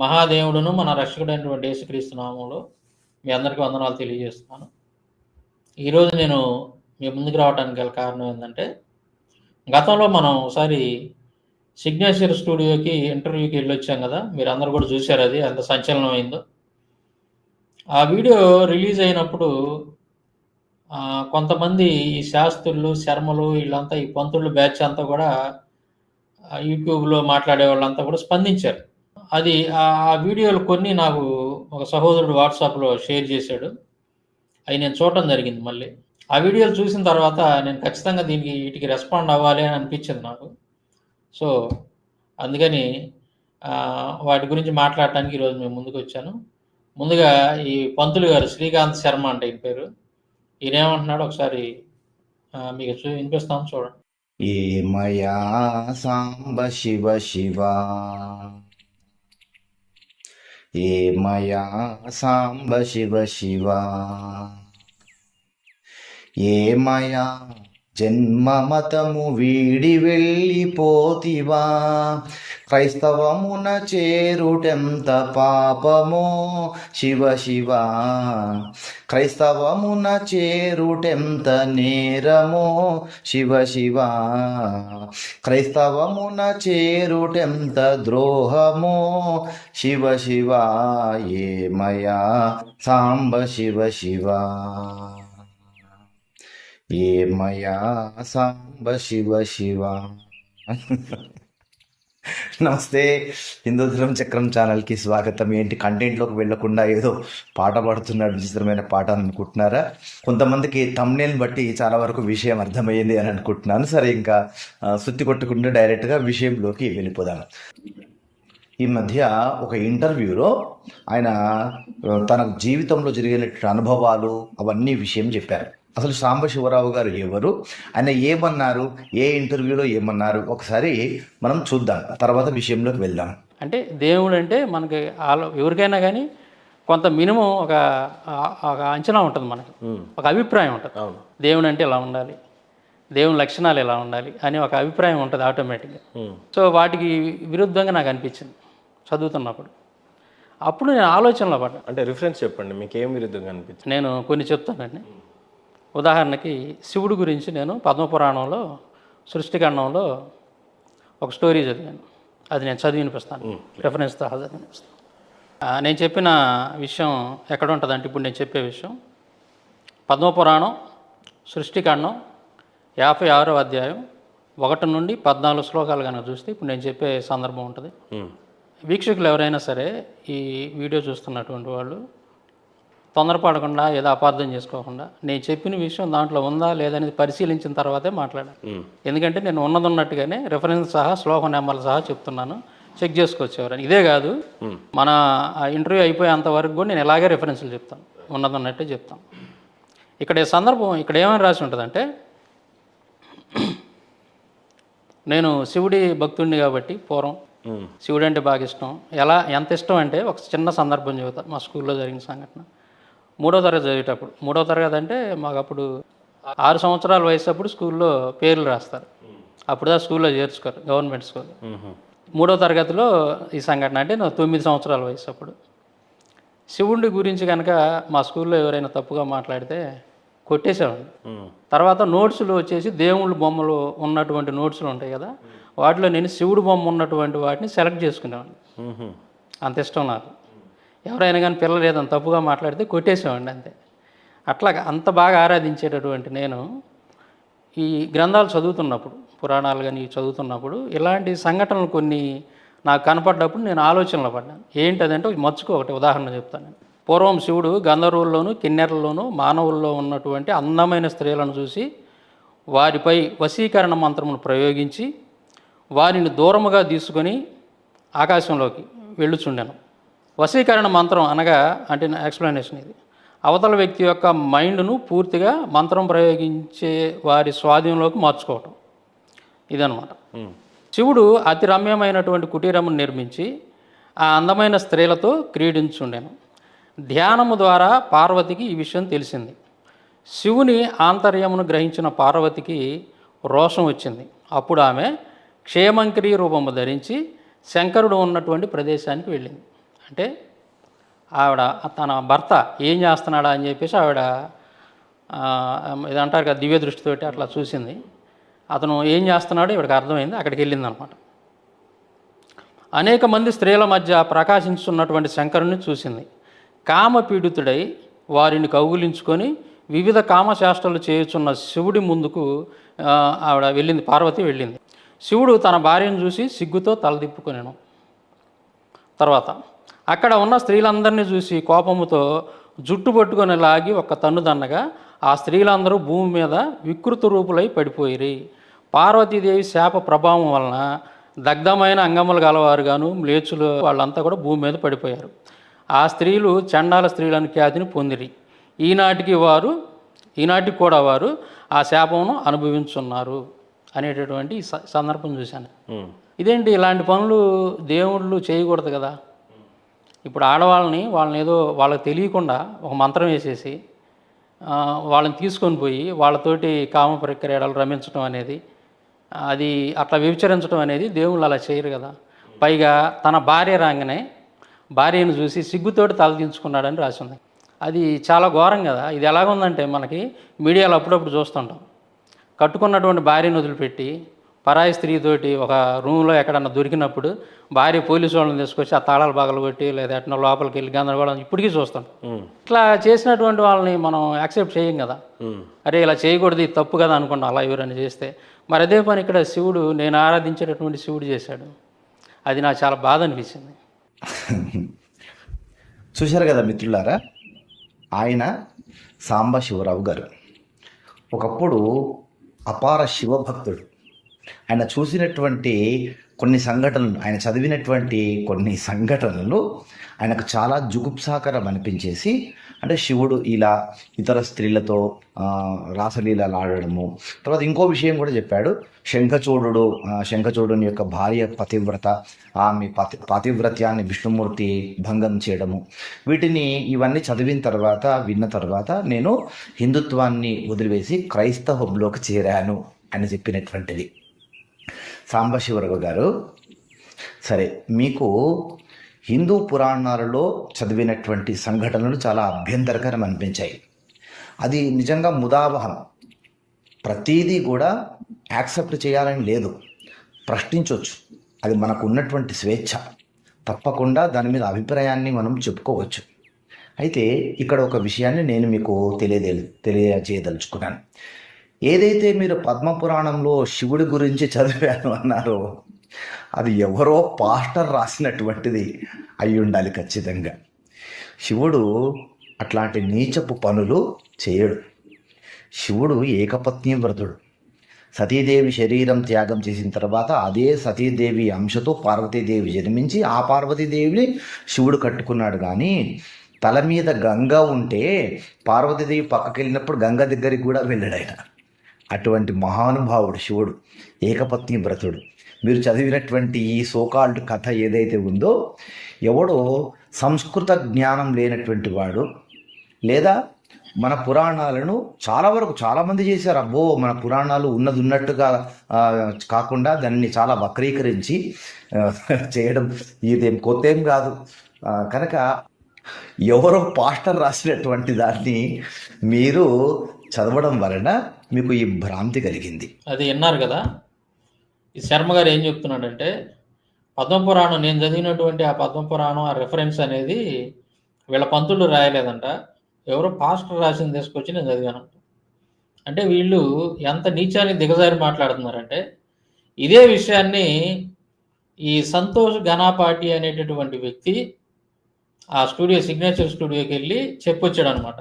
మహాదేవుడును మన రక్షకుడైనటువంటి యేసుక్రీస్తు నామంలో మీ అందరికీ వందనాలు తెలియజేస్తున్నాను. ఈరోజు నేను మీ ముందుకు రావడానికి గల కారణం ఏంటంటే గతంలో మనం ఒకసారి సిగ్నేచర్ స్టూడియోకి ఇంటర్వ్యూకి వెళ్ళొచ్చాం కదా మీరు అందరూ కూడా చూశారు అది ఎంత సంచలనం అయిందో. ఆ వీడియో రిలీజ్ అయినప్పుడు కొంతమంది ఈ శాస్త్రులు శర్మలు వీళ్ళంతా ఈ పంతులు బ్యాచ్ అంతా కూడా యూట్యూబ్లో మాట్లాడే వాళ్ళంతా కూడా స్పందించారు. అది ఆ వీడియోలు కొన్ని నాకు ఒక సహోదరుడు వాట్సాప్లో షేర్ చేశాడు. అవి నేను చూడటం జరిగింది మళ్ళీ. ఆ వీడియోలు చూసిన తర్వాత నేను ఖచ్చితంగా దీనికి వీటికి రెస్పాండ్ అవ్వాలి అని అనిపించింది నాకు. సో అందుకని వాటి గురించి మాట్లాడటానికి ఈరోజు మేము ముందుకు వచ్చాను. ముందుగా ఈ పంతులు గారు శ్రీకాంత్ శర్మ అంటే ఈ పేరు. ఈయన ఏమంటున్నాడు ఒకసారి మీకు చూ వినిపిస్తాను చూడండి. ఏమయా సాంబ శివ శివ. या साम्ब शिव शिवा। ये मया జన్మమతము వీడి వెళ్ళిపోతివా. క్రైస్తవమున చేరుటెంత పాపమో శివ శివ. క్రైస్తవమున చేరుటెంత నేరమో శివ శివ. క్రైస్తవమున చేరుటెంత ద్రోహమో శివ శివ. ఏమయా సాంబ శివ శివ. ఏమయా సాంబ శివ శివ. నమస్తే హిందూధరం చక్రం ఛానల్కి స్వాగతం. ఏంటి కంటెంట్లోకి వెళ్ళకుండా ఏదో పాట పాడుతున్నాడు విచిత్రమైన పాట అనుకుంటున్నారా? కొంతమందికి తమ్నేల్ని బట్టి చాలా వరకు విషయం అర్థమయ్యింది అని అనుకుంటున్నాను. సరే ఇంకా సుత్తి కొట్టకుండా డైరెక్ట్గా విషయంలోకి వెళ్ళిపోదాం. ఈ మధ్య ఒక ఇంటర్వ్యూలో ఆయన తన జీవితంలో జరిగిన అనుభవాలు అవన్నీ విషయం చెప్పారు. అసలు సాంబశివరావు గారు ఎవరు? ఆయన ఏమన్నారు? ఏ ఇంటర్వ్యూలో ఏమన్నారు? ఒకసారి మనం చూద్దాం. తర్వాత విషయంలోకి వెళ్దాం. అంటే దేవుడు అంటే మనకి ఆలో ఎవరికైనా కానీ కొంత మినిమం ఒక ఒక అంచనా ఉంటుంది మనకి. ఒక అభిప్రాయం ఉంటుంది. దేవుడు అంటే ఇలా ఉండాలి? దేవుని లక్షణాలు ఎలా ఉండాలి? అని ఒక అభిప్రాయం ఉంటుంది ఆటోమేటిక్గా సో వాటికి విరుద్ధంగా నాకు అనిపించింది చదువుతున్నప్పుడు. అప్పుడు నేను ఆలోచనలో పడ్డా. అంటే రిఫరెన్స్ చెప్పండి. మీకు ఏం విరుద్ధంగా అనిపించింది? నేను కొన్ని చెప్తానండి. ఉదాహరణకి శివుడి గురించి నేను పద్మపురాణంలో సృష్టికాండంలో ఒక స్టోరీ చదివాను. అది నేను చదివి వినిపిస్తాను. రెఫరెన్స్తో చదివి వినిపిస్తాను. నేను చెప్పిన విషయం ఎక్కడ ఉంటుంది అంటే ఇప్పుడు నేను చెప్పే విషయం. పద్మపురాణం సృష్టికాండం యాభై ఆరో అధ్యాయం ఒకటి నుండి పద్నాలుగు శ్లోకాలు కనుక చూస్తే ఇప్పుడు నేను చెప్పే సందర్భం ఉంటుంది. వీక్షకులు ఎవరైనా సరే ఈ వీడియో చూస్తున్నటువంటి వాళ్ళు తొందరపడకుండా ఏదో అపార్థం చేసుకోకుండా నేను చెప్పిన విషయం దాంట్లో ఉందా లేదనేది పరిశీలించిన తర్వాతే మాట్లాడాలి ఉమ్, ఎందుకంటే నేను ఉన్నది ఉన్నట్టుగానే రెఫరెన్స్ సహా శ్లోకం నెంబర్లు సహా చెప్తున్నాను. చెక్ చేసుకోవచ్చు ఎవరైనా. ఇదే కాదు మన ఇంటర్వ్యూ అయిపోయేంత వరకు కూడా నేను ఇలాగే రెఫరెన్స్లు చెప్తాను. ఉన్నది ఉన్నట్టే చెప్తాను. ఇక్కడ ఈ సందర్భం ఇక్కడ ఏమని రాసి ఉంటుందంటే నేను శివుడి భక్తుడిని కాబట్టి పూర్వం శివుడు అంటే బాగా ఇష్టం. ఎలా ఎంత ఇష్టం అంటే ఒక చిన్న సందర్భం చెబుతా మా స్కూల్లో జరిగిన సంఘటన. మూడో తరగతి చదివేటప్పుడు. మూడో తరగతి అంటే మాకు అప్పుడు ఆరు సంవత్సరాల వయసు అప్పుడు స్కూల్లో పేర్లు రాస్తారు. అప్పుడు దా స్కూల్లో చేర్చుకోరు గవర్నమెంట్ స్కూల్. మూడో తరగతిలో ఈ సంఘటన అంటే నా తొమ్మిది సంవత్సరాల వయసు అప్పుడు. శివుడి గురించి కనుక మా స్కూల్లో ఎవరైనా తప్పుగా మాట్లాడితే కొట్టేసేవాడిని. ఉమ్, తర్వాత నోట్సులు వచ్చేసి దేవుళ్ళ బొమ్మలు ఉన్నటువంటి నోట్సులు ఉంటాయి కదా వాటిలో నేను శివుడు బొమ్మ ఉన్నటువంటి వాటిని సెలెక్ట్ చేసుకునేవాడిని. అంత ఇష్టం నాకు. ఎవరైనా కానీ పిల్లలు ఏదైనా తప్పుగా మాట్లాడితే కొట్టేసేవాడిని అంతే. అట్లా అంత బాగా ఆరాధించేటటువంటి నేను ఈ గ్రంథాలు చదువుతున్నప్పుడు పురాణాలు కానీ చదువుతున్నప్పుడు ఇలాంటి సంఘటనలు కొన్ని నాకు కనపడ్డప్పుడు నేను ఆలోచనలో పడ్డాను. ఏంటదంటే మచ్చుకు ఒకటి ఉదాహరణ చెప్తాను నేను. పూర్వం శివుడు గంధర్వుల్లోనూ కిన్నెరల్లోనూ మానవుల్లో ఉన్నటువంటి అందమైన స్త్రీలను చూసి వారిపై వశీకరణ మంత్రమును ప్రయోగించి వారిని దూరముగా తీసుకొని ఆకాశంలోకి వెళ్ళుచుండెను. వశీకరణ మంత్రం అనగా అంటే నా ఎక్స్ప్లెనేషన్ ఇది. అవతల వ్యక్తి యొక్క మైండ్ను పూర్తిగా మంత్రం ప్రయోగించే వారి స్వాధీనంలోకి మార్చుకోవటం. ఇదనమాట శివుడు అతి రమ్యమైనటువంటి కుటీరమును నిర్మించి ఆ అందమైన స్త్రీలతో క్రీడించుండెను. ధ్యానము ద్వారా పార్వతికి ఈ విషయం తెలిసింది. శివుని ఆంతర్యమును గ్రహించిన పార్వతికి రోషం వచ్చింది. అప్పుడు ఆమె క్షేమంకిరి రూపము ధరించి శంకరుడు ఉన్నటువంటి ప్రదేశానికి వెళ్ళింది. అంటే ఆవిడ తన భర్త ఏం చేస్తున్నాడా అని చెప్పేసి ఆవిడ ఇదంటారు ఇది అంటారు కదా దివ్య దృష్టితోటి అట్లా చూసింది. అతను ఏం చేస్తున్నాడో ఇవిడికి అర్థమైంది అక్కడికి వెళ్ళింది అనమాట అనేక మంది స్త్రీల మధ్య ప్రకాశించున్నటువంటి శంకరుని చూసింది. కామపీడితుడై వారిని కౌగులించుకొని వివిధ కామశాస్త్రాలు చేయుచున్న శివుడి ముందుకు ఆవిడ వెళ్ళింది పార్వతి వెళ్ళింది. శివుడు తన భార్యను చూసి సిగ్గుతో తలదిప్పుకొనెను. తర్వాత అక్కడ ఉన్న స్త్రీలందరినీ చూసి కోపముతో జుట్టు పట్టుకొని లాగి ఒక తన్నుదన్నగా ఆ స్త్రీలందరూ భూమి మీద వికృత రూపులై పడిపోయిరి. పార్వతీదేవి శాప ప్రభావం వలన దగ్ధమైన అంగములు గలవారుగాను మ్లేచులు వాళ్ళంతా కూడా భూమి మీద పడిపోయారు. ఆ స్త్రీలు చండాల స్త్రీలను ఖ్యాతిని పొందిరి. ఈనాటికి వారు ఈనాటికి కూడా వారు ఆ శాపమును అనుభవించున్నారు. అనేటటువంటి సందర్భం చూశాను. ఇదేంటి ఇలాంటి పనులు దేవుళ్ళు చేయకూడదు కదా? ఇప్పుడు ఆడవాళ్ళని వాళ్ళని ఏదో వాళ్ళకి తెలియకుండా ఒక మంత్రం వేసేసి వాళ్ళని తీసుకొని పోయి వాళ్ళతోటి కామ ప్రక్రియలు రమించడం అనేది అది అట్లా వ్యభిచరించడం అనేది దేవుళ్ళు అలా చేయరు కదా. పైగా తన భార్య రాగానే భార్యను చూసి సిగ్గుతోటి తలదించుకున్నాడని రాసింది. అది చాలా ఘోరం కదా. ఇది ఎలాగుందంటే మనకి మీడియాలో అప్పుడప్పుడు చూస్తుంటాం. కట్టుకున్నటువంటి భార్యను వదిలిపెట్టి పరాయి స్త్రీతోటి ఒక రూమ్లో ఎక్కడన్నా దొరికినప్పుడు భార్య పోలీసు వాళ్ళని తీసుకొచ్చి ఆ తాళాలు పగలు కొట్టి లేదా ఎట్లా లోపలికి వెళ్ళి గందరగోళం ఇప్పటికీ చూస్తాం. ఇట్లా చేసినటువంటి వాళ్ళని మనం యాక్సెప్ట్ చేయం కదా. అరే ఇలా చేయకూడదు ఇది తప్పు కదా అనుకుంటాం అలా ఎవరైనా చేస్తే మరి అదే పని ఇక్కడ శివుడు నేను ఆరాధించేటటువంటి శివుడు చేశాడు. అది నాకు చాలా బాధ అనిపించింది. చూశారు కదా మిత్రులారా ఆయన సాంబ శివరావు గారు. ఒకప్పుడు అపార శివభక్తుడు. ఆయన చూసినటువంటి కొన్ని సంఘటనలు ఆయన చదివినటువంటి కొన్ని సంఘటనలు ఆయనకు చాలా జుగుప్సాకరం అనిపించేసి అంటే శివుడు ఇలా ఇతర స్త్రీలతో రాసలీలలు ఆడడము. తర్వాత ఇంకో విషయం కూడా చెప్పాడు శంఖచూడు శంఖచూడుని యొక్క భార్య పతివ్రత ఆమె పతి పతివ్రత్యాన్ని విష్ణుమూర్తి భంగం చేయడము. వీటిని ఇవన్నీ చదివిన తర్వాత విన్న తర్వాత నేను హిందుత్వాన్ని వదిలివేసి క్రైస్తవంలోకి చేరాను అని చెప్పినటువంటిది. సాంబశివరావు గారు. సరే మీకు హిందూ పురాణాలలో చదివినటువంటి సంఘటనలు చాలా అభ్యంతరకరం అనిపించాయి. అది నిజంగా ముదావహం. ప్రతీదీ కూడా యాక్సెప్ట్ చేయాలని లేదు. ప్రశ్నించవచ్చు అది మనకు ఉన్నటువంటి స్వేచ్ఛ. తప్పకుండా దాని మీద అభిప్రాయాన్ని మనం చెప్పుకోవచ్చు. అయితే ఇక్కడ ఒక విషయాన్ని నేను మీకు తెలియదే తెలియజేయదలుచుకున్నాను. ఏదైతే మీరు పద్మపురాణంలో శివుడి గురించి చదివాను అన్నారో అది ఎవరో పాస్టర్ రాసినటువంటిది అయి ఉండాలి ఖచ్చితంగా. శివుడు అట్లాంటి నీచపు పనులు చేయడు. శివుడు ఏకపత్ని వ్రతుడు. సతీదేవి శరీరం త్యాగం చేసిన తర్వాత అదే సతీదేవి అంశతో పార్వతీదేవి జన్మించి ఆ పార్వతీదేవిని శివుడు కట్టుకున్నాడు. కానీ తల మీద గంగ ఉంటే పార్వతీదేవి పక్కకి వెళ్ళినప్పుడు గంగ దగ్గరికి కూడా వెళ్ళాడు ఆయన. అటువంటి మహానుభావుడు శివుడు ఏకపత్ని వ్రతుడు. మీరు చదివినటువంటి ఈ సోకాల్డ్ కథ ఏదైతే ఉందో ఎవడో సంస్కృత జ్ఞానం లేనటువంటి వాడు లేదా మన పురాణాలను చాలా వరకు చాలామంది చేశారు. అబ్బో మన పురాణాలు ఉన్నది ఉన్నట్టుగా కాకుండా దాన్ని చాలా వక్రీకరించి చేయడం ఇదేం కొత్త ఏం కాదు కనుక ఎవరో పాస్టర్ రాసినటువంటి దాన్ని మీరు చదవడం వలన మీకు ఈ భ్రాంతి కలిగింది. అది విన్నారు కదా? ఈ శర్మ గారు ఏం చెప్తున్నాడంటే పద్మపురాణం నేను చదివినటువంటి ఆ పద్మపురాణం ఆ రెఫరెన్స్ అనేది వీళ్ళ పంతులు రాయలేదంట. ఎవరో పాస్టర్ రాసింది తీసుకొచ్చి నేను చదివాను అంటే. వీళ్ళు ఎంత నీచాన్ని దిగజారి మాట్లాడుతున్నారంటే ఇదే విషయాన్ని ఈ సంతోష్ ఘనాపాటి అనేటటువంటి వ్యక్తి ఆ స్టూడియో సిగ్నేచర్ స్టూడియోకి వెళ్ళి చెప్పొచ్చాడు అనమాట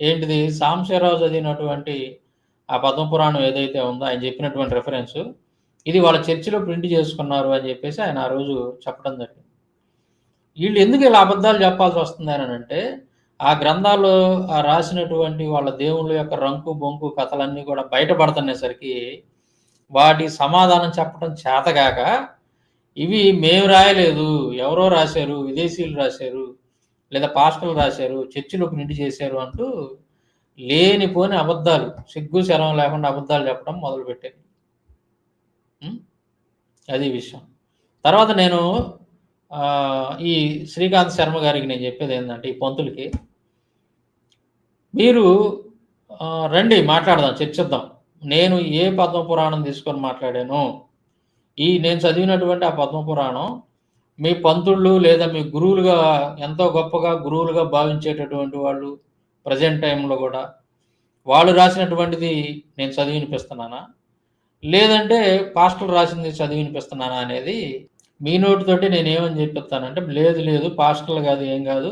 ఏంటిది? సాంశయరావు చదివినటువంటి ఆ పద్మపురాణం ఏదైతే ఉందో ఆయన చెప్పినటువంటి రెఫరెన్స్ ఇది వాళ్ళ చర్చిలో ప్రింట్ చేసుకున్నారు అని చెప్పేసి ఆయన ఆ రోజు చెప్పడం జరిగింది. వీళ్ళు ఎందుకు ఇలా అబద్ధాలు చెప్పాల్సి వస్తుంది అని అంటే ఆ గ్రంథాల్లో ఆ రాసినటువంటి వాళ్ళ దేవుళ్ళ యొక్క రంకు బొంకు కథలన్నీ కూడా బయటపడుతునేసరికి వాటి సమాధానం చెప్పడం చేతగాక ఇవి మేము రాయలేదు ఎవరో రాశారు విదేశీయులు రాశారు లేదా పాస్టర్లు రాశారు చర్చిలో ప్రింట్ చేశారు అంటూ లేనిపోని అబద్ధాలు సిగ్గు శరం లేకుండా అబద్ధాలు చెప్పడం మొదలుపెట్టాను. అది విషయం. తర్వాత నేను ఈ శ్రీకాంత్ శర్మ గారికి నేను చెప్పేది ఏంటంటే ఈ పంతులకి మీరు రండి మాట్లాడదాం చర్చిద్దాం. నేను ఏ పద్మ పురాణం తీసుకొని మాట్లాడాను? ఈ నేను చదివినటువంటి ఆ పద్మ పురాణం మీ పంతుళ్ళు లేదా మీ గురువులుగా ఎంతో గొప్పగా గురువులుగా భావించేటటువంటి వాళ్ళు ప్రజెంట్ టైంలో కూడా వాళ్ళు రాసినటువంటిది నేను చదివి వినిపిస్తున్నానా లేదంటే పాస్టల్ రాసింది చదివి వినిపిస్తున్నానా అనేది మీ నోటితోటి నేను ఏమని చెప్పిస్తానంటే లేదు లేదు పాస్టర్లు కాదు ఏం కాదు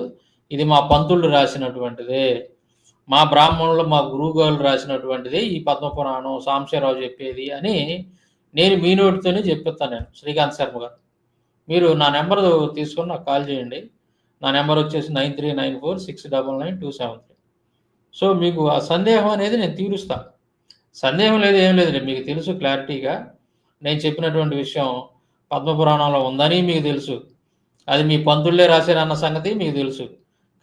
ఇది మా పంతుళ్ళు రాసినటువంటిదే. మా బ్రాహ్మణులు మా గురువుగారు రాసినటువంటిది ఈ పద్మపురాణం సాంశరావు చెప్పేది అని నేను మీ నోటితోనే చెప్పిస్తాను నేను శ్రీకాంత్ శర్మ గారు. మీరు నా నెంబర్ తీసుకొని నాకు కాల్ చేయండి. నా నెంబర్ వచ్చేసి nine three nine four six double nine two seven three. So మీకు ఆ సందేహం అనేది నేను తీరుస్తా. సందేహం లేదు ఏం లేదు. మీకు తెలుసు క్లారిటీగా. నేను చెప్పినటువంటి విషయం పద్మపురాణంలో ఉందని మీకు తెలుసు. అది మీ పంతుళ్ళే రాశారన్న సంగతి మీకు తెలుసు.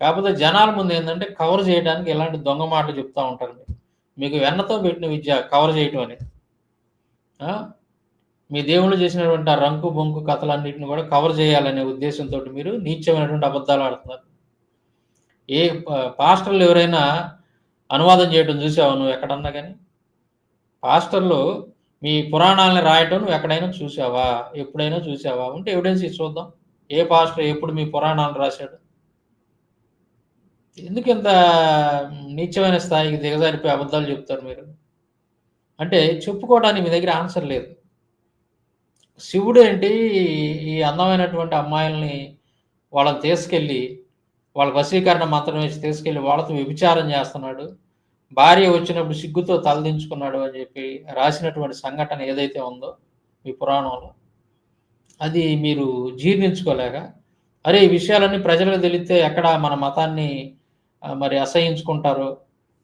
కాకపోతే జనాల ముందు ఏంటంటే కవర్ చేయడానికి ఇలాంటి దొంగ మాటలు చెప్తూ ఉంటారు మీరు. మీకు వెన్నతో పెట్టిన విద్య కవర్ చేయటం అనేది. మీ దేవుళ్ళు చేసినటువంటి ఆ రంకు బొంకు కథలన్నింటిని కూడా కవర్ చేయాలనే ఉద్దేశంతో మీరు నీచమైనటువంటి అబద్ధాలు ఆడుతున్నారు. ఏ పాస్టర్లు ఎవరైనా అనువాదం చేయడం చూసావు నువ్వు ఎక్కడన్నా కానీ? పాస్టర్లు మీ పురాణాలను రాయటం నువ్వు ఎక్కడైనా చూసావా? ఎప్పుడైనా చూసావా? ఉంటే ఎవిడెన్స్ చూద్దాం. ఏ పాస్టర్ ఎప్పుడు మీ పురాణాలను రాశాడు? ఎందుకు ఇంత నీచమైన స్థాయికి దిగజారిపోయి అబద్ధాలు చెప్తారు మీరు? అంటే చెప్పుకోవడానికి మీ దగ్గర ఆన్సర్ లేదు. శివుడు ఏంటి ఈ అందమైనటువంటి అమ్మాయిల్ని వాళ్ళని తీసుకెళ్ళి వాళ్ళ వశీకరణ మంత్రం వేసి తీసుకెళ్ళి వాళ్ళతో వ్యభిచారం చేస్తున్నాడు. భార్య వచ్చినప్పుడు సిగ్గుతో తలదించుకున్నాడు అని చెప్పి రాసినటువంటి సంఘటన ఏదైతే ఉందో మీ పురాణంలో అది మీరు జీర్ణించుకోలేక అరే ఈ విషయాలన్నీ ప్రజలకు తెలిస్తే ఎక్కడ మన మతాన్ని మరి అసహించుకుంటారు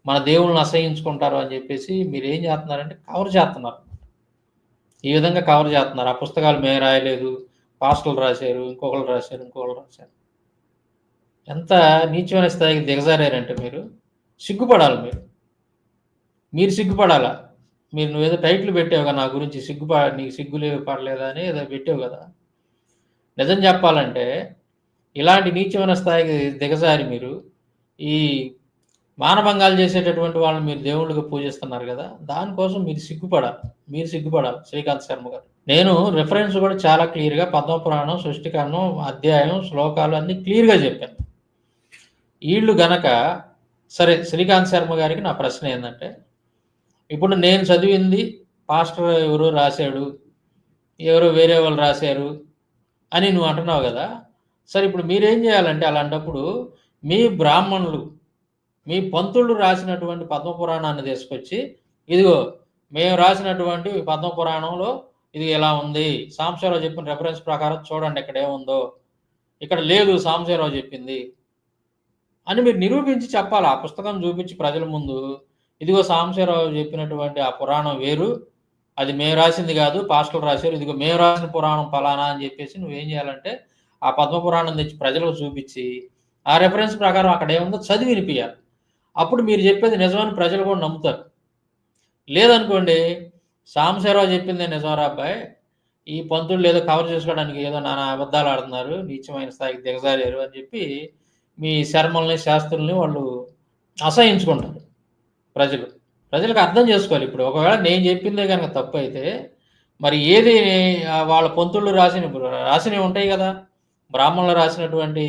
మన దేవుళ్ళని అసహించుకుంటారు అని చెప్పేసి మీరు ఏం చేస్తున్నారంటే కవర్ చేస్తున్నారు. ఈ విధంగా కవర్ చేస్తున్నారు. ఆ పుస్తకాలు మేము రాయలేదు పాస్టర్లు రాశారు ఇంకొకరు రాశారు ఇంకొకరు రాశారు. ఎంత నీచమైన స్థాయికి దిగజారారంటే మీరు సిగ్గుపడాలి మీరు. మీరు సిగ్గుపడాలా? మీరు నువ్వేదో టైట్లు పెట్టావు కదా నా గురించి సిగ్గుపా నీకు సిగ్గు పడలేదా అని ఏదో పెట్టావు కదా. నిజం చెప్పాలంటే ఇలాంటి నీచమైన స్థాయికి దిగజారి మీరు. ఈ మానభంగాలు చేసేటటువంటి వాళ్ళని మీరు దేవుళ్ళుగా పూజిస్తున్నారు కదా దానికోసం మీరు సిగ్గుపడాలి. మీరు సిగ్గుపడాలి. శ్రీకాంత్ శర్మ గారు. నేను రిఫరెన్స్ కూడా చాలా క్లియర్గా పద్మపురాణం సృష్టికరణం అధ్యాయం శ్లోకాలు అన్నీ క్లియర్గా చెప్పాను. వీళ్ళు గనక సరే శ్రీకాంత్ శర్మ గారికి నా ప్రశ్న ఏంటంటే ఇప్పుడు నేను చదివింది పాస్టర్ ఎవరో రాశాడు ఎవరో వేరే వాళ్ళు రాశారు అని నువ్వు అంటున్నావు కదా సరే ఇప్పుడు మీరేం చేయాలంటే అలాంటప్పుడు మీ బ్రాహ్మణులు మీ పంతుళ్ళు రాసినటువంటి పద్మపురాణాన్ని తీసుకొచ్చి ఇదిగో మేము రాసినటువంటి పద్మపురాణంలో ఇది ఎలా ఉంది? సాంశరావు చెప్పిన రెఫరెన్స్ ప్రకారం చూడండి ఇక్కడ ఏముందో. ఇక్కడ లేదు సాంశరావు చెప్పింది. అని మీరు నిరూపించి చెప్పాలి. ఆ పుస్తకం చూపించి ప్రజల ముందు ఇదిగో సాంశరావు చెప్పినటువంటి ఆ పురాణం వేరు. అది మేము రాసింది కాదు పాస్టర్ రాశారు. ఇదిగో మేము రాసిన పురాణం ఫలానా అని చెప్పేసి నువ్వేం చేయాలంటే ఆ పద్మ పురాణం తెచ్చి ప్రజలకు చూపించి ఆ రెఫరెన్స్ ప్రకారం అక్కడ ఏముందో చదివి వినిపించాలి అప్పుడు మీరు చెప్పేది నిజమని ప్రజలు కూడా నమ్ముతారు. లేదనుకోండి సాంశరావు చెప్పిందే నిజమరా అబ్బాయి. ఈ పంతులు ఏదో కవర్ చేసుకోవడానికి ఏదో నానా అబద్ధాలు ఆడుతున్నారు నీచమైన స్థాయికి దిగజారారు అని చెప్పి మీ శర్మల్ని శాస్త్రుల్ని వాళ్ళు అసహించుకుంటారు. ప్రజలు. ప్రజలకు అర్థం చేసుకోవాలి ఇప్పుడు. ఒకవేళ నేను చెప్పిందే కనుక తప్పు అయితే మరి ఏది వాళ్ళ పంతుళ్ళు రాసిన రాసినవి ఉంటాయి కదా. బ్రాహ్మణులు రాసినటువంటి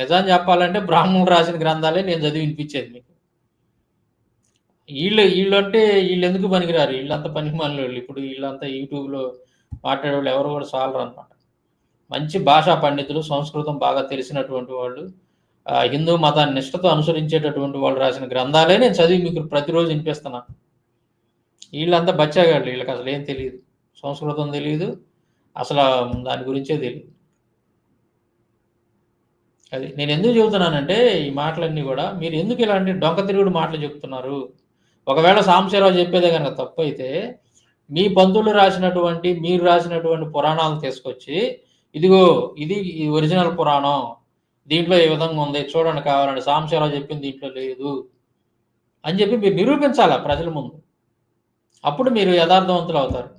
నిజం చెప్పాలంటే బ్రాహ్మణులు రాసిన గ్రంథాలే నేను చదివి వినిపించేది మీకు. వీళ్ళు వీళ్ళు అంటే వీళ్ళు ఎందుకు పనికిరారు? వీళ్ళంతా పనికి వాళ్ళు. ఇప్పుడు వీళ్ళంతా యూట్యూబ్లో మాట్లాడే వాళ్ళు ఎవరు కూడా చాలరు అనమాట మంచి భాషా పండితులు సంస్కృతం బాగా తెలిసినటువంటి వాళ్ళు హిందూ మతాన్ని నిష్ఠతో అనుసరించేటటువంటి వాళ్ళు రాసిన గ్రంథాలే నేను చదివి మీకు ప్రతిరోజు వినిపిస్తున్నా. వీళ్ళంతా బచ్చాగాళ్ళు వీళ్ళకి అసలు ఏం తెలియదు. సంస్కృతం తెలియదు అసలు దాని గురించే తెలియదు. అది నేను ఎందుకు చెబుతున్నానంటే ఈ మాటలన్నీ కూడా మీరు ఎందుకు ఇలాంటి డొంక తిరుగుడు మాటలు చెప్తున్నారు? ఒకవేళ సాంశీరావు చెప్పేదే కనుక తప్పు అయితే మీ పంతులు రాసినటువంటి మీరు రాసినటువంటి పురాణాలు తీసుకొచ్చి ఇదిగో ఇది ఒరిజినల్ పురాణం. దీంట్లో ఏ విధంగా ఉంది? చూడండి కావాలండి సాంశరావు చెప్పింది దీంట్లో లేదు అని చెప్పి మీరు నిరూపించాలా ప్రజల ముందు? అప్పుడు మీరు యథార్థవంతులు అవుతారు.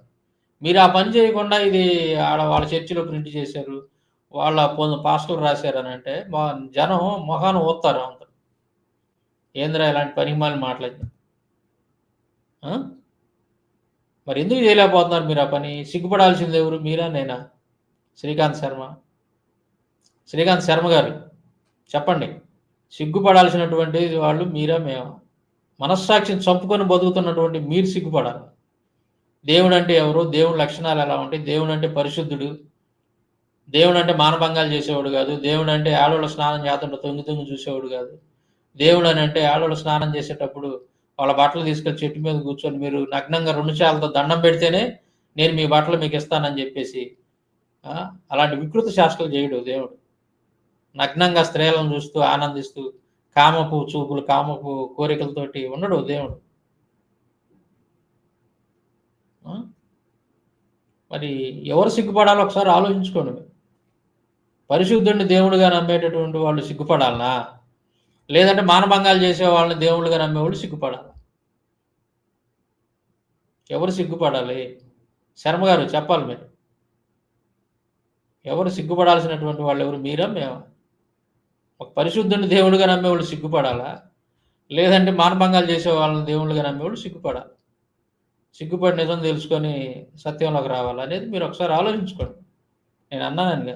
మీరు ఆ పని చేయకుండా ఇది ఆడ వాళ్ళ చర్చిలో ప్రింట్ చేశారు వాళ్ళ పొంది రాశారు అని అంటే మా జనం మొహాన్ని ఊస్తారు అంత. ఏంద్రా ఇలాంటి పనిమాలి మాట్లాడి మరి ఎందుకు చేయలేకపోతున్నారు మీరు ఆ పని? సిగ్గుపడాల్సింది ఎవరు? మీరా నేనా? శ్రీకాంత్ శర్మ. శ్రీకాంత్ శర్మ గారు చెప్పండి. సిగ్గుపడాల్సినటువంటి వాళ్ళు మీరా మేము? మనస్సాక్షిని చంపుకొని బతుకుతున్నటువంటి మీరు సిగ్గుపడాలి? దేవుడు అంటే ఎవరు? దేవుని లక్షణాలు ఎలా ఉంటాయి? దేవుడు అంటే పరిశుద్ధుడు. దేవుడు అంటే మానభంగాలు చేసేవాడు కాదు. దేవుడు అంటే ఆడవాళ్ళు స్నానం చేస్తుంటే తొంగి తొంగి చూసేవాడు కాదు. దేవుడు అని అంటే ఆడవాళ్ళు స్నానం చేసేటప్పుడు వాళ్ళ బట్టలు తీసుకొని చెట్టు మీద కూర్చొని మీరు నగ్నంగా రెండు చేతులతో దండం పెడితేనే నేను మీ బట్టలు మీకు ఇస్తానని చెప్పేసి అలాంటి వికృత శాస్త్రాలు చేయడు దేవుడు. నగ్నంగా స్త్రీలను చూస్తూ ఆనందిస్తూ కామపు చూపులు కామపు కోరికలతోటి ఉండడు దేవుడు. మరి ఎవరు సిగ్గుపడాలో ఒకసారి ఆలోచించుకోండి. పరిశుద్ధుడిని దేవుడిగా నమ్మేటటువంటి వాళ్ళు సిగ్గుపడాలనా? లేదంటే మానభంగాలు చేసే వాళ్ళని దేవుళ్ళుగా నమ్మేవాళ్ళు సిగ్గుపడాలి? ఎవరు సిగ్గుపడాలి? శర్మ గారు చెప్పాలి మీరు. ఎవరు సిగ్గుపడాల్సినటువంటి వాళ్ళు ఎవరు? మీరా? మేము? ఒక పరిశుద్ధుని దేవుడిగా నమ్మేవాళ్ళు సిగ్గుపడాలా? లేదంటే మానభంగాలు చేసే వాళ్ళని దేవుళ్ళుగా నమ్మేవాళ్ళు సిగ్గుపడాలి సిగ్గుపడి నిజం తెలుసుకొని సత్యంలోకి రావాలి అనేది మీరు ఒకసారి ఆలోచించుకోండి. నేను అన్నాను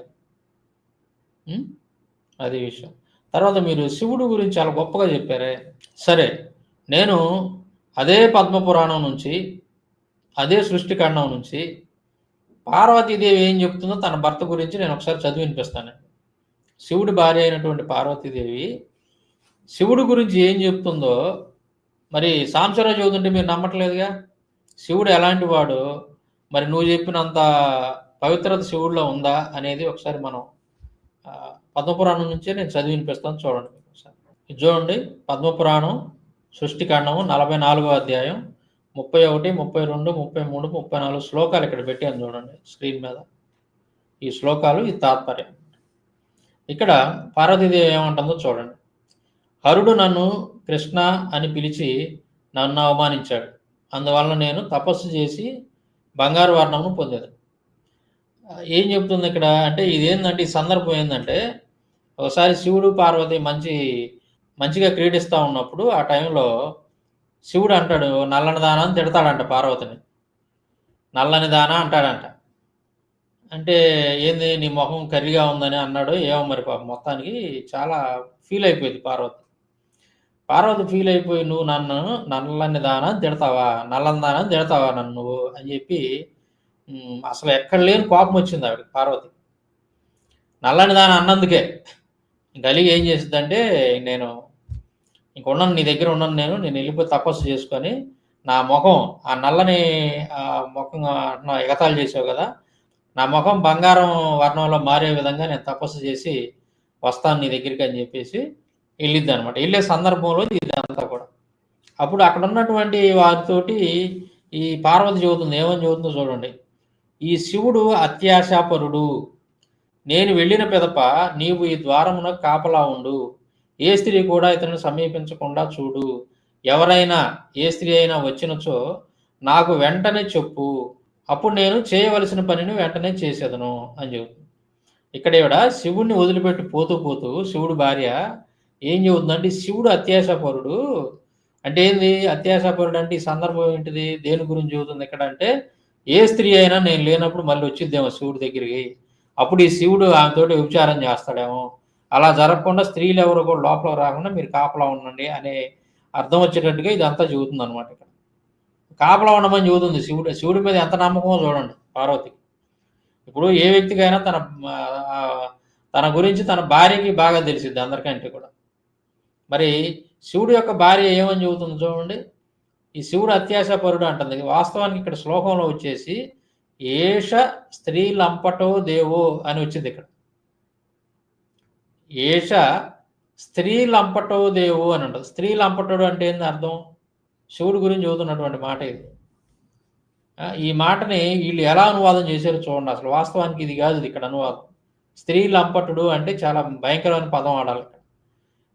అది విషయం. తర్వాత మీరు శివుడు గురించి చాలా గొప్పగా చెప్పారే. సరే నేను అదే పద్మపురాణం నుంచి అదే సృష్టికాండం నుంచి పార్వతీదేవి ఏం చెప్తుందో తన భర్త గురించి నేను ఒకసారి చదివి వినిపిస్తాను. శివుడి భార్య అయినటువంటి పార్వతీదేవి శివుడి గురించి ఏం చెప్తుందో మరి సాంసరా చదువుతుంటే మీరు నమ్మట్లేదుగా? శివుడు ఎలాంటి వాడు? మరి నువ్వు చెప్పినంత పవిత్రత శివుడిలో ఉందా అనేది ఒకసారి మనం పద్మపురాణం నుంచే నేను చదివి వినిపిస్తాను. చూడండి. ఒకసారి చూడండి. పద్మపురాణం సృష్టికాండము నలభై నాలుగో అధ్యాయం. ముప్పై ఒకటి ముప్పై రెండు ముప్పై మూడు ముప్పై నాలుగు శ్లోకాలు ఇక్కడ పెట్టాను చూడండి స్క్రీన్ మీద. ఈ శ్లోకాలు ఈ తాత్పర్యం. ఇక్కడ పార్వతీదేవి ఏమంటుందో చూడండి. హరుడు నన్ను కృష్ణ అని పిలిచి నన్ను అవమానించాడు. అందువలన నేను తపస్సు చేసి బంగారు వర్ణమును పొందాను. ఏం చెప్తుంది ఇక్కడ? అంటే ఇదేంటంటే ఈ సందర్భం ఏంటంటే ఒకసారి శివుడు పార్వతి మంచి మంచిగా క్రీడిస్తూ ఉన్నప్పుడు ఆ టైంలో శివుడు అంటాడు నల్లని దాన అని తిడతాడంట పార్వతిని. నల్లని దాన అంటాడంట. అంటే ఏంది నీ మొహం కర్రీగా ఉందని అన్నాడు. ఏమో మరి పాపం మొత్తానికి చాలా ఫీల్ అయిపోయింది పార్వతి. పార్వతి ఫీల్ అయిపోయి నువ్వు నన్ను నల్లని దాన అని తిడతావా? నల్లని దాన అని తిడతావా నన్ను నువ్వు? అని చెప్పి అసలు ఎక్కడ లేని కోపం వచ్చింది ఆవిడ పార్వతి. నల్లని దాన అన్నందుకే. గలిగి ఏం చేసిందంటే నేను ఇంక ఉన్నాను నీ దగ్గర ఉన్నాను నేను నేను వెళ్ళిపోయి తపస్సు చేసుకొని నా ముఖం ఆ నల్లని ముఖం ఎగతాలు చేసావు కదా నా ముఖం బంగారం వర్ణంలో మారే విధంగా నేను తపస్సు చేసి వస్తాను నీ దగ్గరికి అని చెప్పేసి వెళ్ళిద్ది అనమాట వెళ్ళే సందర్భంలో ఇదంతా కూడా. అప్పుడు అక్కడ ఉన్నటువంటి వారితోటి ఈ పార్వతి చెబుతుంది ఏమని చెబుతుందో చూడండి. ఈ శివుడు అత్యాశాపరుడు. నేను వెళ్ళిన పిదప నీవు ఈ ద్వారమున కాపలా ఉండు. ఏ స్త్రీ కూడా ఇతను సమీపించకుండా చూడు. ఎవరైనా ఏ స్త్రీ అయినా వచ్చినచో నాకు వెంటనే చెప్పు. అప్పుడు నేను చేయవలసిన పనిని వెంటనే చేసేదను అని చెబుతుంది. ఇక్కడ ఇవిడ శివుడిని వదిలిపెట్టి పోతూ పోతూ శివుడు భార్య ఏం చెబుతుందంటే శివుడు అత్యాశాపరుడు. అంటే ఏంది? అత్యాశాపరుడు అంటే ఈ సందర్భం ఏంటిది? దేని గురించి చెబుతుంది ఇక్కడ అంటే ఏ స్త్రీ అయినా నేను లేనప్పుడు మళ్ళీ వచ్చిద్దేమో శివుడి దగ్గరికి. అప్పుడు ఈ శివుడు ఆమెతోటి ఉపచారం చేస్తాడేమో. అలా జరగకుండా స్త్రీలు ఎవరు కూడా లోపల రాకుండా మీరు కాపలా ఉండండి అనే అర్థం వచ్చేటట్టుగా ఇదంతా చెబుతుంది అనమాట ఇక్కడ. కాపలా ఉండమని చెబుతుంది శివుడు. శివుడి మీద ఎంత నమ్మకమో చూడండి పార్వతికి ఇప్పుడు ఏ వ్యక్తికైనా తన తన గురించి తన భార్యకి బాగా తెలిసిద్ది అందరికంటే కూడా. మరి శివుడు యొక్క భార్య ఏమని చెబుతుంది చూడండి? ఈ శివుడు అత్యాశపరుడు అంటుంది. వాస్తవానికి ఇక్కడ శ్లోకంలో వచ్చేసి ఏష స్త్రీ లంపటో దేవో అని వచ్చింది ఇక్కడ. ఏష స్త్రీ లంపటో దేవు అని అంటారు స్త్రీ లంపటోడు అంటే ఏంది అర్థం? శివుడి గురించి చదువుతున్నటువంటి మాట ఇది. ఈ మాటని వీళ్ళు ఎలా అనువాదం చేశారో చూడండి. అసలు వాస్తవానికి ఇది కాదు ఇది ఇక్కడ అనువాదం. స్త్రీ లంపటుడు అంటే చాలా భయంకరమైన పదం ఆడాలి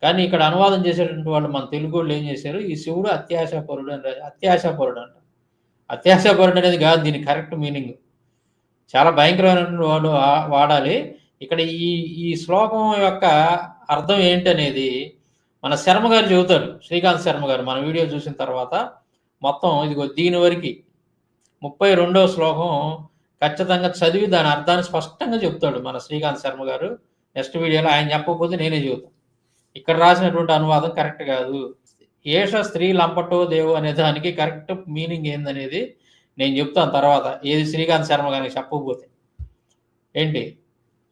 కానీ ఇక్కడ అనువాదం చేసేటువంటి వాళ్ళు మన తెలుగు వాళ్ళు ఏం చేశారు? ఈ శివుడు అత్యాశాపరుడు అని అత్యాశాపరుడు అంట. అత్యాశాపరుడు అనేది కాదు దీని కరెక్ట్ మీనింగ్. చాలా భయంకరమైనటువంటి వాడు వాడాలి. ఇక్కడ ఈ ఈ శ్లోకం యొక్క అర్థం ఏంటనేది మన శర్మ గారు చెబుతాడు శ్రీకాంత్ శర్మ గారు. మన వీడియో చూసిన తర్వాత మొత్తం ఇదిగో దీని వరకు ముప్పై రెండో శ్లోకం ఖచ్చితంగా చదివి దాని అర్థాన్ని స్పష్టంగా చెప్తాడు మన శ్రీకాంత్ శర్మ గారు. నెక్స్ట్ వీడియోలో ఆయన చెప్పకపోతే నేనే చెబుతాను ఇక్కడ రాసినటువంటి అనువాదం కరెక్ట్ కాదు. ఏష స్త్రీ లంపటో దేవు అనే దానికి కరెక్ట్ మీనింగ్ ఏందనేది నేను చెప్తాను తర్వాత. ఏది శ్రీకాంత్ శర్మ గారికి చెప్పకపోతే. ఏంటి?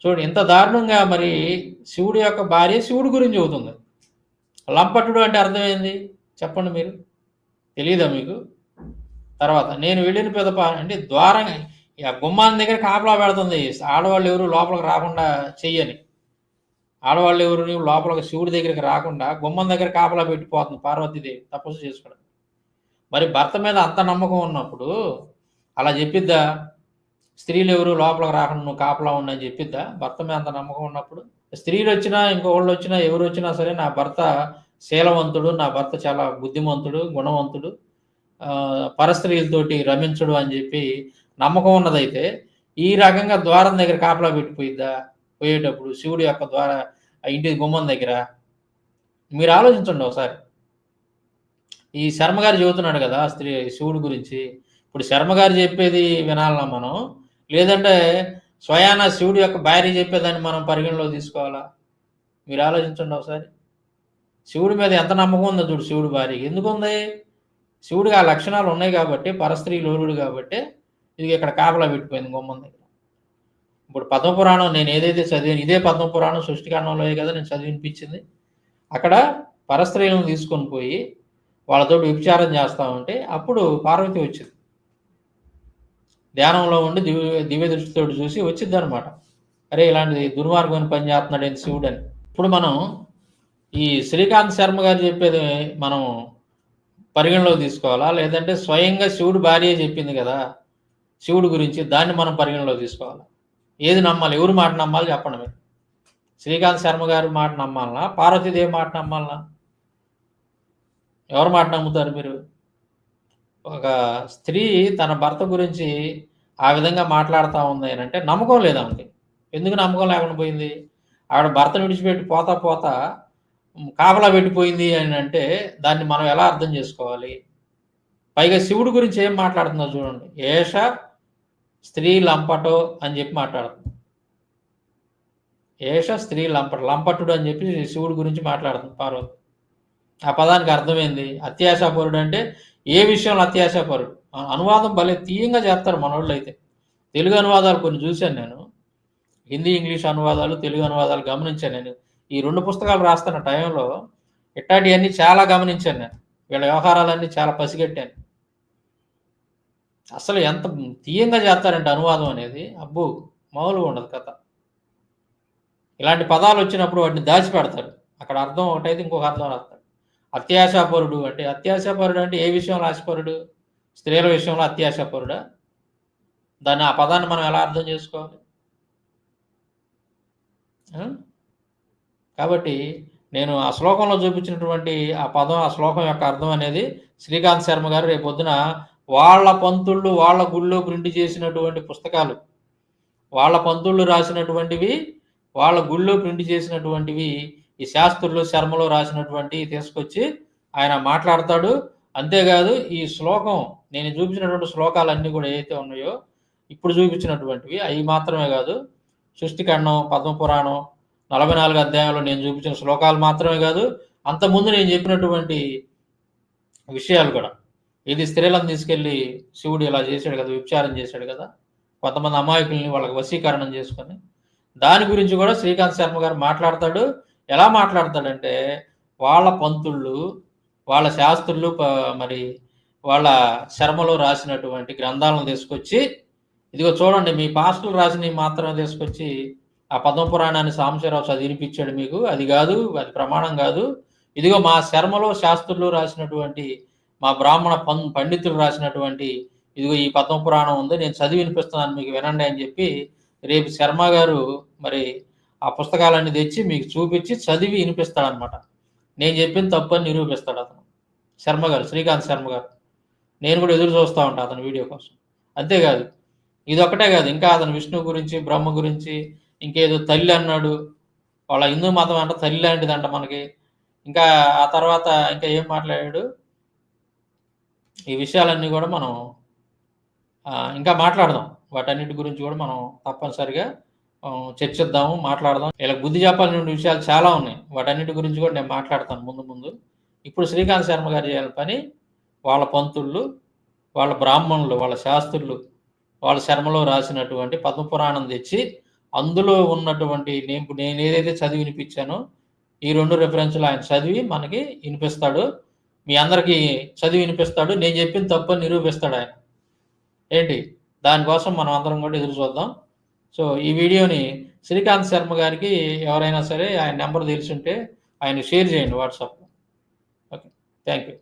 చూడు ఇంత దారుణంగా మరి శివుడి యొక్క భార్య శివుడి గురించి చెబుతుంది. లంపటుడు అంటే అర్థమైంది? చెప్పండి మీరు. తెలియదా మీకు? తర్వాత నేను వెళ్ళిన పెదప అంటే ద్వారం ఇక గుమ్మాన్ దగ్గర కాపలా పెడుతుంది. ఆడవాళ్ళు ఎవరు లోపలికి రాకుండా చెయ్యని. ఆడవాళ్ళు ఎవరు లోపలికి శివుడి దగ్గరికి రాకుండా గుమ్మం దగ్గర కాపలా పెట్టిపోతుంది పార్వతీదేవి తపస్సు చేసుకోవడం మరి భర్త మీద అంత నమ్మకం ఉన్నప్పుడు అలా చెప్పిద్దా? స్త్రీలు ఎవరు లోపలికి రాకుండా నువ్వు కాపలా ఉండని చెప్పిద్దా భర్త మీద అంత నమ్మకం ఉన్నప్పుడు? స్త్రీలు వచ్చినా ఇంకొకళ్ళు వచ్చినా ఎవరు వచ్చినా సరే నా భర్త శీలవంతుడు నా భర్త చాలా బుద్ధిమంతుడు గుణవంతుడు పరస్త్రీలతోటి రమించడు అని చెప్పి నమ్మకం ఉన్నదైతే ఈ రకంగా ద్వారం దగ్గర కాపలా పెట్టిపోయిద్దా? పోయేటప్పుడు శివుడు యొక్క ద్వార ఆ ఇంటి గుమ్మం దగ్గర? మీరు ఆలోచించండి ఒకసారి. ఈ శర్మ గారు చెబుతున్నాడు కదా స్త్రీ శివుడు గురించి. ఇప్పుడు శర్మ గారు చెప్పేది వినాలన్నా మనం లేదంటే స్వయాన శివుడి యొక్క భార్య చెప్పేదాన్ని మనం పరిగణలో తీసుకోవాలా? మీరు ఆలోచించండి ఒకసారి. శివుడి మీద ఎంత నమ్మకం ఉందో చూడు శివుడి భార్యకి. ఎందుకు ఉంది శివుడికి ఆ లక్షణాలు ఉన్నాయి కాబట్టి పరస్త్రీ లోరుడు కాబట్టి ఇది ఇక్కడ కాపలా పెట్టిపోయింది గుమ్మం దగ్గర. ఇప్పుడు పద్మపురాణం నేను ఏదైతే చదివాను ఇదే పద్మపురాణం సృష్టికాండంలో కదా నేను చదివినిపించింది. అక్కడ పరస్త్రీలను తీసుకొని పోయి వాళ్ళతో వ్యభిచారం చేస్తా ఉంటే అప్పుడు పార్వతి వచ్చింది. ధ్యానంలో ఉండి దివ్య దివ్య దృష్టితో చూసి వచ్చింది అనమాట అరే ఇలాంటి దుర్మార్గమైన పని చేస్తున్నాడు ఏంటి శివుడు అని. ఇప్పుడు మనం ఈ శ్రీకాంత్ శర్మ గారు చెప్పేది మనం పరిగణలోకి తీసుకోవాలా? లేదంటే స్వయంగా శివుడు భార్య చెప్పింది కదా శివుడు గురించి దాన్ని మనం పరిగణలోకి తీసుకోవాలా? ఏది నమ్మాలి? ఎవరు మాట నమ్మాలి చెప్పండి మీరు. శ్రీకాంత్ శర్మ గారి మాట నమ్మాలనా? పార్వతీదేవి మాట నమ్మాలనా? ఎవరు మాట నమ్ముతారు మీరు? ఒక స్త్రీ తన భర్త గురించి ఆ విధంగా మాట్లాడుతూ ఉంది అని అంటే నమ్మకం లేదు ఎందుకు నమ్మకం లేకుండా పోయింది? ఆవిడ భర్తను విడిచిపెట్టి పోతా పోతా కాపలా పెట్టిపోయింది అని అంటే దాన్ని మనం ఎలా అర్థం చేసుకోవాలి? పైగా శివుడి గురించి ఏం మాట్లాడుతుందో చూడండి. ఏష స్త్రీ లంపటో అని చెప్పి మాట్లాడుతుంది. ఏష స్త్రీ లంపట లంపటుడు అని చెప్పి శివుడి గురించి మాట్లాడుతుంది పార్వతి. ఆ పదానికి అర్థమైంది అత్యాశాపరుడు అంటే ఏ విషయంలో అత్యాశాపరుడు? అనువాదం భలే తీయంగా చేస్తారు మనోళ్ళు అయితే తెలుగు అనువాదాలు కొన్ని చూశాను నేను. హిందీ ఇంగ్లీష్ అనువాదాలు తెలుగు అనువాదాలు గమనించాను నేను. ఈ రెండు పుస్తకాలు రాస్తున్న టైంలో ఇట్లాంటివన్నీ చాలా గమనించాను నేను. వీళ్ళ వ్యవహారాలన్నీ చాలా పసిగట్టాను. అసలు ఎంత తీయంగా చేస్తారంటే అనువాదం అనేది. అబ్బో మామూలుగా ఉండదు కథ. ఇలాంటి పదాలు వచ్చినప్పుడు వాటిని దాచిపెడతారు అక్కడ అర్థం ఒకటైతే ఇంకొక అర్థం రాస్తాడు. అత్యాశాపరుడు అంటే అత్యాశాపరుడు అంటే ఏ విషయంలో ఆశపరుడు స్త్రీల విషయంలో అత్యాశాపరుడా? దాన్ని ఆ పదాన్ని మనం ఎలా అర్థం చేసుకోవాలి? కాబట్టి నేను ఆ శ్లోకంలో చూపించినటువంటి ఆ పదం ఆ శ్లోకం యొక్క అర్థం అనేది శ్రీకాంత్ శర్మ గారు రేపు పొద్దున వాళ్ళ పంతుళ్ళు వాళ్ళ గుళ్ళో ప్రింట్ చేసినటువంటి పుస్తకాలు వాళ్ళ పంతుళ్ళు రాసినటువంటివి వాళ్ళ గుళ్ళో ప్రింట్ చేసినటువంటివి ఈ శాస్త్రులు శర్మలో రాసినటువంటి తీసుకొచ్చి ఆయన మాట్లాడతాడు. అంతేకాదు ఈ శ్లోకం నేను చూపించినటువంటి శ్లోకాలన్నీ కూడా ఏవైతే ఉన్నాయో ఇప్పుడు చూపించినటువంటివి అవి మాత్రమే కాదు. సృష్టిఖండం పద్మపురాణం నలభై నాలుగు అధ్యాయంలో నేను చూపించిన శ్లోకాలు మాత్రమే కాదు. అంతకుముందు నేను చెప్పినటువంటి విషయాలు కూడా. ఇది స్త్రీలను తీసుకెళ్ళి శివుడు ఇలా చేశాడు కదా విచారం చేశాడు కదా కొంతమంది అమాయకుల్ని వాళ్ళకి వశీకరణం చేసుకొని దాని గురించి కూడా శ్రీకాంత్ శర్మ గారు మాట్లాడతాడు. ఎలా మాట్లాడతాడంటే వాళ్ళ పంతుళ్ళు వాళ్ళ శాస్త్రులు మరి వాళ్ళ శర్మలో రాసినటువంటి గ్రంథాలను తీసుకొచ్చి ఇదిగో చూడండి మీ పాస్టులు రాసినవి మాత్రమే తీసుకొచ్చి ఆ పద్మపురాణాన్ని సాంబశివరావు చదివినిపించాడు మీకు. అది కాదు అది ప్రమాణం కాదు. ఇదిగో మా శర్మలో శాస్త్రులు రాసినటువంటి మా బ్రాహ్మణ పం పండితులు రాసినటువంటి ఇదిగో ఈ పద్మపురాణం ఉంది నేను చదివి వినిపిస్తున్నాను మీకు వినండి అని చెప్పి రేపు శర్మ గారు మరి ఆ పుస్తకాలన్నీ తెచ్చి మీకు చూపించి చదివి వినిపిస్తాడనమాట నేను చెప్పిన తప్పని నిరూపిస్తాడు అతను. శర్మ గారు శ్రీకాంత్ శర్మ గారు. నేను కూడా ఎదురు చూస్తూ ఉంటాను అతని వీడియో కోసం. అంతేకాదు ఇది ఒక్కటే కాదు ఇంకా అతను విష్ణు గురించి బ్రహ్మ గురించి ఇంకేదో తల్లి అన్నాడు. వాళ్ళ హిందూ మతం అంట తల్లి లాంటిదంట మనకి. ఇంకా ఆ తర్వాత ఇంకా ఏం మాట్లాడాడు? ఈ విషయాలన్నీ కూడా మనం ఇంకా మాట్లాడదాం. వాటన్నిటి గురించి కూడా మనం తప్పనిసరిగా చర్చిద్దాము మాట్లాడదాం. ఇలా బుద్ధి చెప్పాల్సిన విషయాలు చాలా ఉన్నాయి. వాటన్నిటి గురించి కూడా నేను మాట్లాడతాను ముందు ముందు. ఇప్పుడు శ్రీకాంత్ శర్మ గారు చేయాలి పని వాళ్ళ పంతుళ్ళు వాళ్ళ బ్రాహ్మణులు వాళ్ళ శాస్త్రులు వాళ్ళ శర్మలో రాసినటువంటి పద్మపురాణం తెచ్చి అందులో ఉన్నటువంటి నేను నేను ఏదైతే చదివి వినిపించానో ఈ రెండు రెఫరెన్స్లు ఆయన చదివి మనకి వినిపిస్తాడు. మీ అందరికీ చదివి వినిపిస్తాడు. నేను చెప్పిన తప్పని నిరూపిస్తాడు ఆయన. ఏంటి? దానికోసం మనం అందరం కూడా ఎదురు చూద్దాం. సో ఈ వీడియోని శ్రీకాంత్ శర్మ గారికి ఎవరైనా సరే ఆయన నెంబర్ తెలిసి ఉంటే ఆయన షేర్ చేయండి వాట్సాప్ ఓకే థ్యాంక్ యూ.